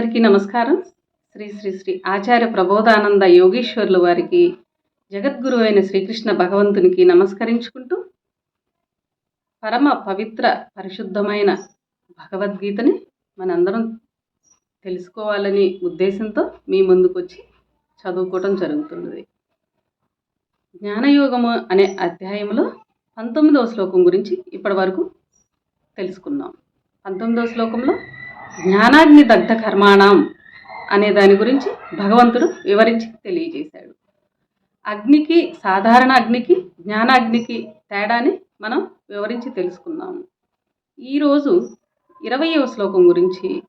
నమస్కారం. శ్రీ శ్రీ శ్రీ ఆచార్య ప్రబోధానంద యోగీశ్వర్లు వారికి జగద్గురు అయిన శ్రీకృష్ణ భగవంతునికి నమస్కరించుకుంటూ పరమ పవిత్ర పరిశుద్ధమైన భగవద్గీతని మనందరం తెలుసుకోవాలని ఉద్దేశంతో మీ ముందుకు వచ్చి చదువుకోవటం జరుగుతున్నది. జ్ఞానయోగము అనే అధ్యాయంలో పంతొమ్మిదవ శ్లోకం గురించి ఇప్పటి వరకు తెలుసుకున్నాం. పంతొమ్మిదవ శ్లోకంలో జ్ఞానాగ్ని దగ్ధ కర్మాణం అనే దాని గురించి భగవంతుడు వివరించి తెలియజేశాడు. అగ్నికి సాధారణ అగ్నికి జ్ఞానాగ్నికి తేడాని మనం వివరించి తెలుసుకున్నాము ఈరోజు ఇరవయవ శ్లోకం గురించి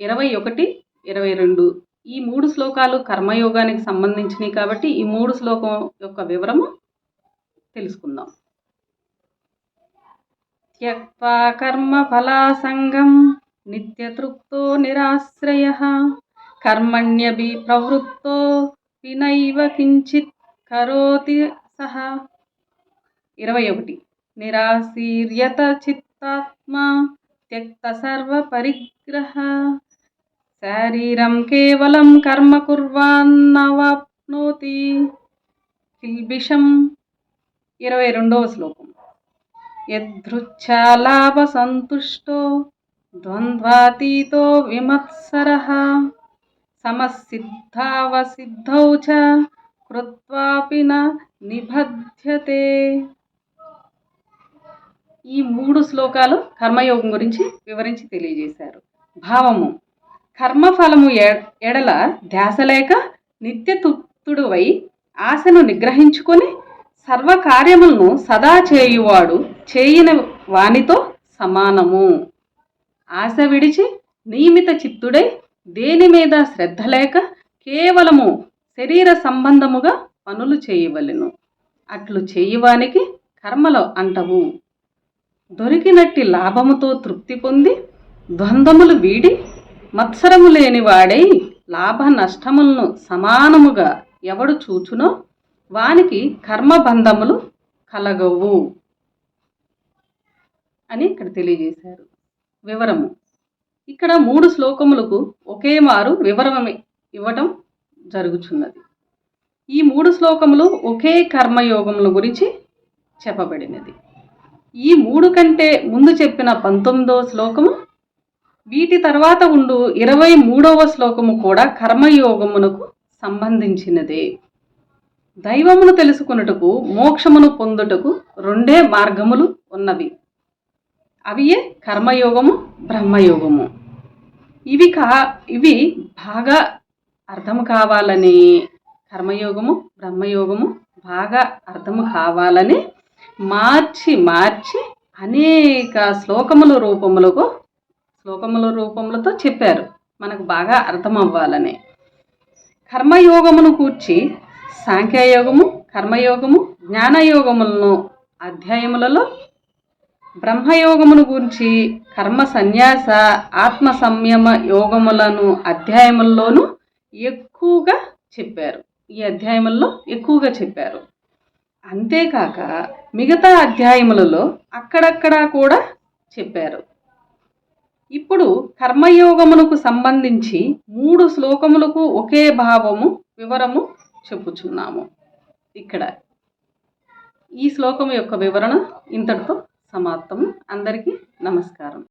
ఇరవై ఒకటి ఇరవై రెండు ఈ మూడు శ్లోకాలు కర్మయోగానికి సంబంధించినవి కాబట్టి ఈ మూడు శ్లోకం యొక్క వివరము తెలుసుకుందాం. త్యక్వా కర్మఫలాసంగం నిత్యతృప్తో నిరాశ్రయ కర్మణ్యభి ప్రవృత్తో వినైవ కించిత్ కరోతి సహ ఇరవై ఒకటి నిరాశీర్యత చిత్తాత్మా త్యక్త సర్వ పరిగ్రహ. శారీరం కేవలం కర్మ కుర్వాన్నవాప్నోతి. కిల్బిషం. ఇరవై రెండవ శ్లోకం. యదృచ్ఛాలాభ సంతుష్టో ద్వంద్వాతీతో విమత్సర సమసిద్ధావసిద్ధౌ చ కృత్వాపి నిబధ్యతే ఈ మూడు శ్లోకాలు కర్మయోగం గురించి వివరించి తెలియజేశారు. భావము. కర్మఫలము ఎ- ఎడల ధ్యాస లేక నిత్యతుప్తుడువై ఆశను నిగ్రహించుకొని సర్వకార్యములను సదా చేయువాడు చేయని వానితో సమానము. ఆశ విడిచి నియమిత చిత్తుడై దేని మీద శ్రద్ధ లేక కేవలము శరీర సంబంధముగా పనులు చేయవలెను. అట్లు చేయువానికి కర్మలు అంటవు. దొరికినట్టి లాభముతో తృప్తి పొంది ద్వంద్వములు వీడి మత్సరము లేని వాడై లాభ నష్టములను సమానముగా ఎవడు చూచునో వానికి కర్మబంధములు కలగవు అని ఇక్కడ తెలియజేశారు. వివరము. ఇక్కడ మూడు శ్లోకములకు ఒకే మారు వివరమే ఇవ్వటం జరుగుచున్నది. ఈ మూడు శ్లోకములు ఒకే కర్మయోగముల గురించి చెప్పబడినది. ఈ మూడు కంటే ముందు చెప్పిన పంతొమ్మిదవ శ్లోకము వీటి తర్వాత ఉండు ఇరవై మూడవ శ్లోకము కూడా కర్మయోగమునకు సంబంధించినదే. దైవమును తెలుసుకొనుటకు మోక్షమును పొందుటకు రెండే మార్గములు ఉన్నవి. అవియే కర్మయోగము బ్రహ్మయోగము. ఇవి కా ఇవి బాగా అర్థం కావాలని కర్మయోగము బ్రహ్మయోగము బాగా అర్థం కావాలని మార్చి మార్చి అనేక శ్లోకముల రూపములకు శ్లోకముల రూపములతో చెప్పారు. మనకు బాగా అర్థం అవ్వాలని కర్మయోగమును కూర్చి సాంఖ్యయోగము కర్మయోగము జ్ఞానయోగములను అధ్యాయములలో బ్రహ్మయోగమును గురించి కర్మ సన్యాస ఆత్మ సంయమ యోగములను అధ్యాయముల్లోనూ ఎక్కువగా చెప్పారు. ఈ అధ్యాయముల్లో ఎక్కువగా చెప్పారు. అంతేకాక మిగతా అధ్యాయములలో అక్కడక్కడ కూడా చెప్పారు. ఇప్పుడు కర్మయోగమునకు సంబంధించి మూడు శ్లోకములకు ఒకే భావము వివరము చెప్పుచున్నాము. ఇక్కడ ఈ శ్లోకం యొక్క వివరణ ఇంతటితో సమాప్తం అందరికీ నమస్కారం.